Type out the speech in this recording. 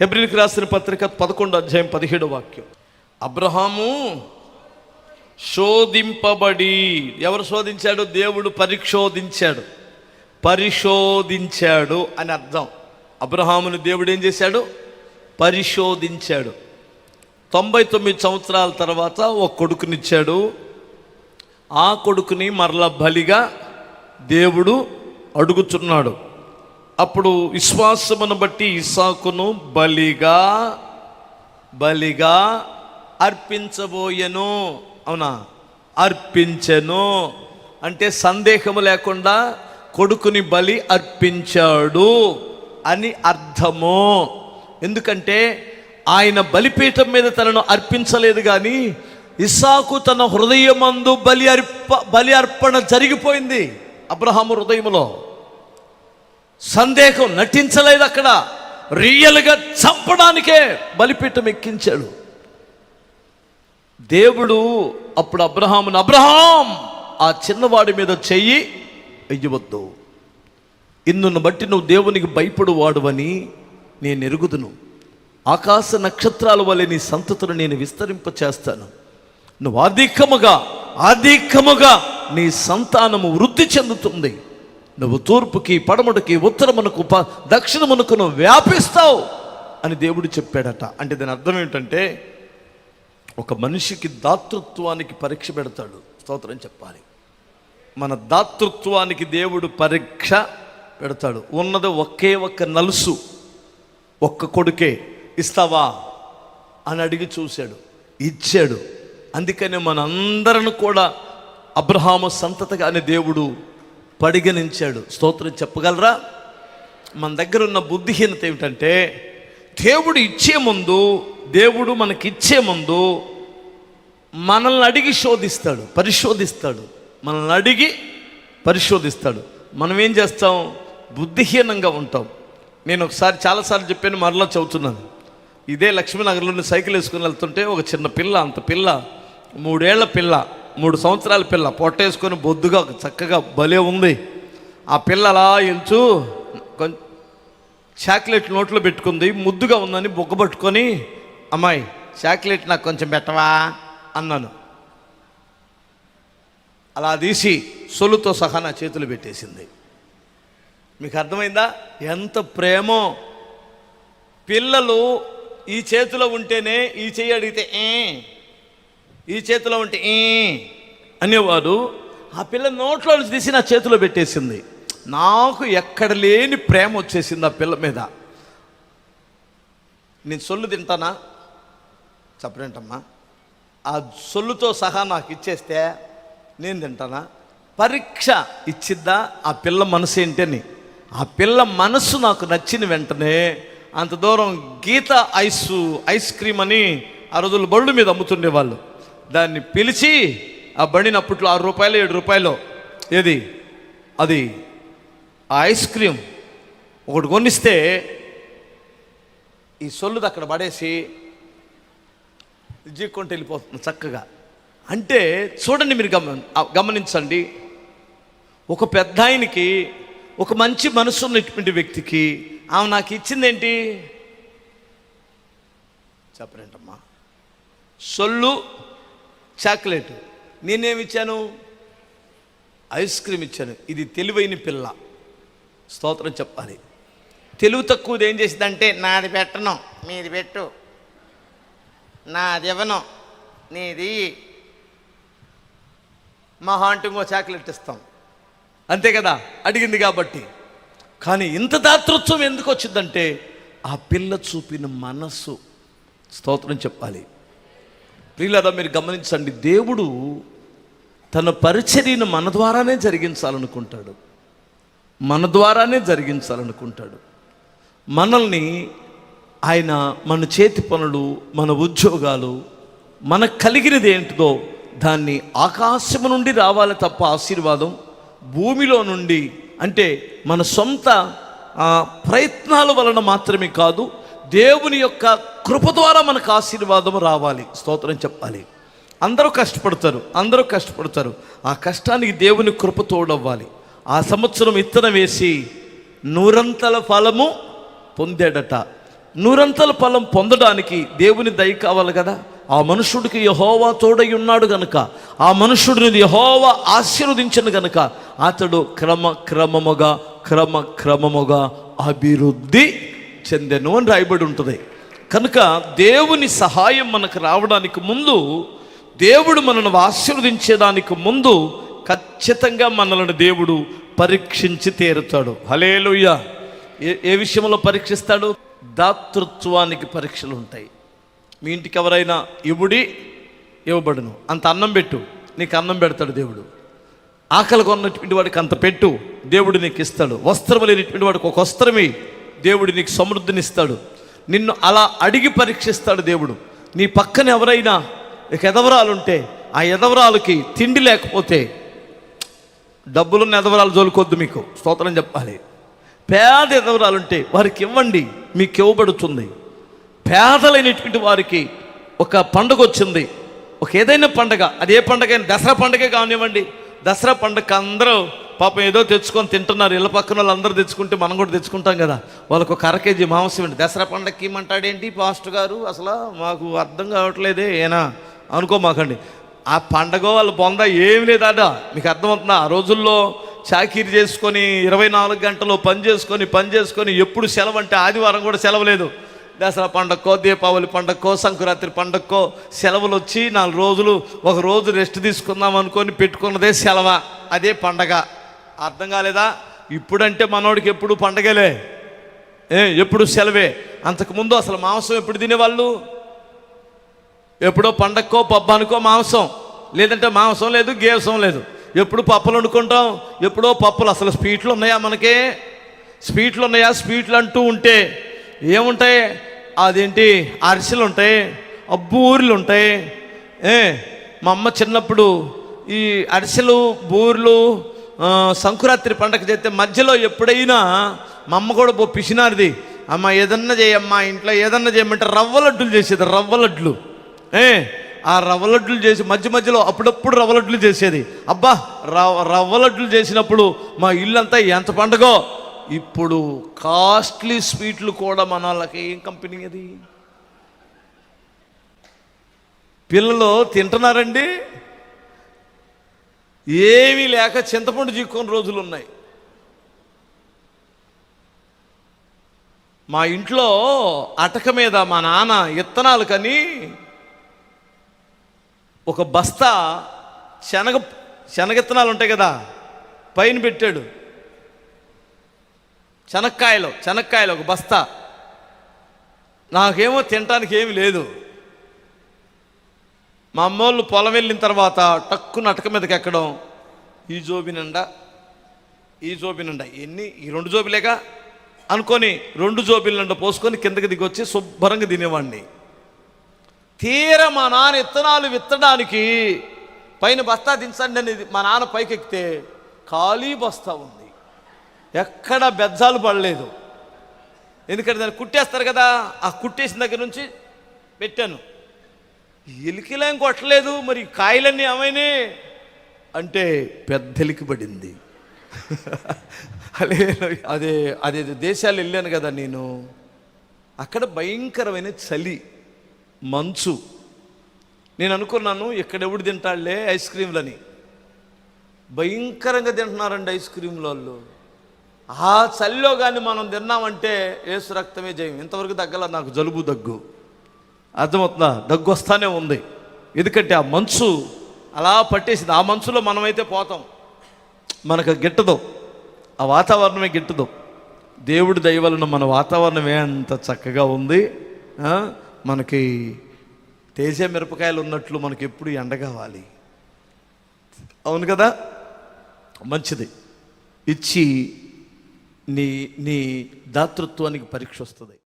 హెబ్రిల్కి రాసిన పత్రిక పదకొండు అధ్యాయం పదిహేడు వాక్యం. అబ్రహాము శోధింపబడి ఎవరు శోధించాడు? దేవుడు పరిశోధించాడు పరిశోధించాడు అని అర్థం. అబ్రహాముని దేవుడు ఏం చేశాడు? పరిశోధించాడు. తొంభై తొమ్మిది సంవత్సరాల తర్వాత ఒక కొడుకునిచ్చాడు. ఆ కొడుకుని మరల బలిగా దేవుడు అడుగుతున్నాడు అప్పుడు విశ్వాసమును బట్టి ఇసాకును బలిగా బలిగా అర్పించబోయెను. అవునా? అర్పించెను. అంటే సందేహము లేకుండా కొడుకుని బలి అర్పించాడు అని అర్థము. ఎందుకంటే ఆయన బలిపీఠం మీద తనను అర్పించలేదు కానీ ఇసాకు తన హృదయమందు బలి అర్ప బలి అర్పణ జరిగిపోయింది అబ్రహాము హృదయములో. సందేహం నటించలేదు అక్కడ. రియల్గా చంపడానికే బలిపీఠం ఎక్కించాడు. దేవుడు అప్పుడు అబ్రహామును అబ్రహాం ఆ చిన్నవాడి మీద చెయ్యి వెయ్యవద్దు ఇందును బట్టి నువ్వు దేవునికి భయపడు వాడువని నేను ఎరుగుదును. ఆకాశ నక్షత్రాల వలె నీ సంతతులు నేను విస్తరింప చేస్తాను నువ్వు అధికముగా అధికముగా నీ సంతానము వృద్ధి చెందుతుంది. నువ్వు తూర్పుకి పడమటికి ఉత్తరమునకు ప- దక్షిణమునకు నువ్వు వ్యాపిస్తావు అని దేవుడు చెప్పాడట. అంటే దాని అర్థం ఏంటంటే ఒక మనిషికి దాతృత్వానికి పరీక్ష పెడతాడు. స్తోత్రం చెప్పాలి. మన దాతృత్వానికి దేవుడు పరీక్ష పెడతాడు. ఉన్నది ఒకే ఒక్క నలుసు ఒక్క కొడుకే. ఇస్తావా? అని అడిగి చూశాడు. ఇచ్చాడు. అందుకనే మనందరం కూడా అబ్రహాము సంతతగానే దేవుడు పరిగణించాడు. స్తోత్రం చెప్పగలరా? మన దగ్గర ఉన్న బుద్ధిహీనత ఏమిటంటే దేవుడు ఇచ్చే ముందు దేవుడు మనకి ఇచ్చే ముందు మనల్ని అడిగి శోధిస్తాడు పరిశోధిస్తాడు. మనల్ని అడిగి పరిశోధిస్తాడు. మనం ఏం చేస్తాం? బుద్ధిహీనంగా ఉంటాం. నేను ఒకసారి చాలాసార్లు చెప్పాను మరలా చదువుతున్నాను. ఇదే లక్ష్మీనగర్లోని సైకిల్ వేసుకుని వెళ్తుంటే ఒక చిన్న పిల్ల అంత పిల్ల మూడేళ్ళ పిల్ల మూడు సంవత్సరాల పిల్ల పొట్టేసుకొని బొద్దుగా చక్కగా భలే ఉంది. ఆ పిల్ల అలా ఎంచు చాక్లెట్ నోట్లో పెట్టుకుంది ముద్దుగా ఉందని బొగ్గ పట్టుకొని అమ్మాయి చాక్లెట్ నాకు కొంచెం పెట్టవా? అన్నాను. అలా తీసి సొలుతో సహా నా చేతులు పెట్టేసింది. మీకు అర్థమైందా? ఎంత ప్రేమో! పిల్లలు ఈ చేతిలో ఉంటేనే ఈ చెయ్యి అడిగితే ఏ ఈ చేతిలో ఉంటే ఏ అనేవాడు ఆ పిల్ల నోట్లో తీసి నా చేతిలో పెట్టేసింది. నాకు ఎక్కడ లేని ప్రేమ వచ్చేసింది ఆ పిల్ల మీద. నేను సొల్లు తింటానా? చెప్పరేంటమ్మా ఆ సొల్లుతో సహా నాకు ఇచ్చేస్తే నేను తింటానా? పరీక్ష ఇచ్చిద్దా? ఆ పిల్ల మనసు ఏంటని. ఆ పిల్ల మనసు నాకు నచ్చిన వెంటనే అంత దూరం గీత ఐస్ ఐస్ క్రీమ్ అని ఆ రోజులు బళ్ళు మీద అమ్ముతుండేవాళ్ళు. దాన్ని పిలిచి ఆ బండిని అప్పట్లో ఆరు రూపాయలు ఏడు రూపాయలు. ఏది? అది ఆ ఐస్ క్రీమ్ ఒకటి కొనిస్తే ఈ సొల్లుది అక్కడ పడేసి జీక్కుంటూ వెళ్ళిపోతుంది చక్కగా. అంటే చూడండి మీరు గమ గమనించండి. ఒక పెద్ద ఆయనకి ఒక మంచి మనసు ఉన్నటువంటి వ్యక్తికి ఆమె నాకు ఇచ్చిందేంటి? చెప్పరేంటమ్మా సొల్లు చాక్లెట్. నేనేమిచ్చాను ఐస్ క్రీమ్ ఇచ్చాను. ఇది తెలివైన పిల్ల. స్తోత్రం చెప్పాలి. తెలివి తక్కువది ఏం చేసిందంటే నాది పెట్టను మీది పెట్టు. నాది ఇవ్వను నీది మహా అంటే ఇంకో చాక్లెట్ ఇస్తాం. అంతే కదా? అడిగింది కాబట్టి. కానీ ఇంత దాతృత్వం ఎందుకు వచ్చిందంటే ఆ పిల్ల చూపిన మనస్సు. స్తోత్రం చెప్పాలి. ప్రియులరా మీరు గమనించండి దేవుడు తన పరిచర్యను మన ద్వారానే జరిగించాలనుకుంటాడు. మన ద్వారానే జరిగించాలనుకుంటాడు. మనల్ని ఆయన మన చేతి పనులు మన ఉద్యోగాలు మనకు కలిగినది ఏంటిదో దాన్ని ఆకాశము నుండి రావాలి తప్ప ఆశీర్వాదం భూమిలో నుండి అంటే మన సొంత ప్రయత్నాల వలన మాత్రమే కాదు దేవుని యొక్క కృప ద్వారా మనకు ఆశీర్వాదం రావాలి. స్తోత్రం చెప్పాలి. అందరూ కష్టపడతారు అందరూ కష్టపడతారు. ఆ కష్టానికి దేవుని కృప తోడవ్వాలి. ఆ సంవత్సరం ఇత్తనం వేసి నూరంతల ఫలము పొందాడట. నూరంతల ఫలం పొందడానికి దేవుని దయ కావాలి కదా? ఆ మనుషుడికి యహోవా తోడై ఉన్నాడు గనుక ఆ మనుషుడిని యహోవా ఆశీర్వదించను గనుక అతడు క్రమ క్రమముగా క్రమ క్రమముగా అభివృద్ధి చెందెను అని రాయబడి ఉంటుంది. కనుక దేవుని సహాయం మనకు రావడానికి ముందు దేవుడు మనల్ని ఆశీర్వదించేదానికి ముందు ఖచ్చితంగా మనల్ని దేవుడు పరీక్షించి తీరుతాడు. హలేలుయ్య ఏ ఏ విషయంలో పరీక్షిస్తాడు? దాతృత్వానికి పరీక్షలు ఉంటాయి. మీ ఇంటికి ఎవరైనా ఇవుడి ఇవ్వబడును. అంత అన్నం పెట్టు నీకు అన్నం పెడతాడు దేవుడు. ఆకలి కొన్నటువంటి వాడికి అంత పెట్టు దేవుడు నీకు ఇస్తాడు. వస్త్రం లేనిటువంటి వాడికి ఒక వస్త్రమే. దేవుడు నీకు సమృద్ధినిస్తాడు. నిన్ను అలా అడిగి పరీక్షిస్తాడు దేవుడు. నీ పక్కన ఎవరైనా నీకు ఎదవరాలుంటే ఆ ఎదవరాలకి తిండి లేకపోతే డబ్బులున్న ఎదవరాలు జోలుకొద్దు మీకు. స్తోత్రం చెప్పాలి. పేద ఎదవరాలుంటే వారికి ఇవ్వండి మీకు ఇవ్వబడుతుంది. పేదలైనటువంటి వారికి ఒక పండుగ వచ్చింది ఒక ఏదైనా పండగ అది ఏ పండగ అయినా దసరా పండగే కానివ్వండి. దసరా పండగ అందరూ పాపం ఏదో తెచ్చుకొని తింటున్నారు. ఇళ్ళ పక్కన వాళ్ళు అందరూ తెచ్చుకుంటే మనం కూడా తెచ్చుకుంటాం కదా. వాళ్ళకు ఒక అర కేజీ మాంసం ఏంటి దసరా పండగకి ఇమ్మంటాడేంటి పాస్టర్ గారు? అసలు మాకు అర్థం కావట్లేదే ఏనా? అనుకోమాకండి. ఆ పండగ వాళ్ళ బొంద ఏమి లేదాడా మీకు అర్థమవుతుందా? ఆ రోజుల్లో చాకీరి చేసుకొని ఇరవై నాలుగు గంటలు పని చేసుకొని పని చేసుకొని ఎప్పుడు సెలవు అంటే ఆదివారం కూడా సెలవు లేదు దసరా పండక్కో దీపావళి పండగకో సంక్రాంతి పండగకో సెలవులు వచ్చి నాలుగు రోజులు ఒక రోజు రెస్ట్ తీసుకుందాం అనుకొని పెట్టుకున్నదే సెలవ. అదే పండగ. అర్థం కాలేదా? ఇప్పుడంటే మనోడికి ఎప్పుడు పండగలే. ఏ ఎప్పుడు సెలవే. అంతకుముందు అసలు మాంసం ఎప్పుడు తినేవాళ్ళు? ఎప్పుడో పండక్కో పబ్బానికో మాంసం. లేదంటే మాంసం లేదు గేసం లేదు. ఎప్పుడు పప్పులు వండుకుంటాం? ఎప్పుడో పప్పులు. అసలు స్వీట్లు ఉన్నాయా మనకి? స్వీట్లు ఉన్నాయా? స్వీట్లు అంటూ ఉంటే ఏముంటాయి? అదేంటి? అరిసెలు ఉంటాయి. బూరెలు ఉంటాయి. ఏ మా అమ్మ చిన్నప్పుడు ఈ అరిసెలు బూరెలు సంకురాత్రి పండగ చేస్తే మధ్యలో ఎప్పుడైనా మా అమ్మ కూడా పో పిసినారిది. అమ్మ ఏదన్నా చేయమ్మా ఇంట్లో ఏదన్నా చేయమంటే రవ్వ లడ్డులు చేసేది రవ్వ ఏ ఆ రవ్వలడ్డులు చేసి మధ్య మధ్యలో అప్పుడప్పుడు రవ్వ లడ్డులు చేసేది. అబ్బా రవ్వ రవ్వ లడ్డులు చేసినప్పుడు మా ఇల్లంతా ఎంత పండగో. ఇప్పుడు కాస్ట్లీ స్వీట్లు కూడా మన వాళ్ళకి ఏం కంపెనీ అది? పిల్లలు తింటున్నారండి? ఏమీ లేక చింతపండు చిక్కుని రోజులు ఉన్నాయి మా ఇంట్లో అటక మీద మా నాన్న ఇత్తనాలు కని ఒక బస్తా శనగ శనగిత్తనాలు ఉంటాయి కదా పైన పెట్టాడు. శనక్కాయలు శనక్కాయలు ఒక బస్తా. నాకేమో తినటానికి ఏమి లేదు. మా అమ్మోళ్ళు పొలం వెళ్ళిన తర్వాత టక్కు నటక మీదకి ఎక్కడం ఈ జోబి నిండా ఈ జోబి నిండా. ఎన్ని? ఈ రెండు జోబిలేగా? అనుకొని రెండు జోబిల నిండా పోసుకొని కిందకి దిగొచ్చి శుభ్రంగా తినేవాడిని తీర మా నాన్న విత్తనాలు విత్తడానికి పైన బస్తా దించండి అనేది మా నాన్న పైకి ఎక్కితే ఖాళీ బస్తా ఉంది. ఎక్కడ బెజ్జాలు పడలేదు. ఎందుకంటే దాన్ని కుట్టేస్తారు కదా ఆ కుట్టేసిన దగ్గర నుంచి పెట్టాను. ఎలికిలేం కొట్టలేదు మరి కాయలన్నీ ఏమైనా అంటే పెద్ద ఎలికి పడింది అలే అదే అదే దేశాలు వెళ్ళాను కదా నేను. అక్కడ భయంకరమైన చలి మంచు. నేను అనుకున్నాను ఎక్కడెవడు తింటాళ్ళే ఐస్ క్రీమ్లని భయంకరంగా తింటున్నారండి ఐస్ క్రీమ్ల వాళ్ళు ఆ చలిలో కానీ మనం తిన్నామంటే ఏసు రక్తమే జయం. ఇంతవరకు తగ్గల నాకు జలుబు దగ్గు. అర్థమవుతుందా? దగ్గు వస్తానే ఉంది. ఎందుకంటే ఆ మంచు అలా పట్టేసింది. ఆ మంచులో మనమైతే పోతాం. మనకు గిట్టదు. ఆ వాతావరణమే గిట్టదు. దేవుడి దయవలన మన వాతావరణమే అంత చక్కగా ఉంది. మనకి తేజ మిరపకాయలు ఉన్నట్లు మనకి ఎప్పుడు ఎండ కావాలి. అవును కదా? మంచిది. ఇచ్చి నీ నీ దాతృత్వానికి పరీక్ష వస్తుంది.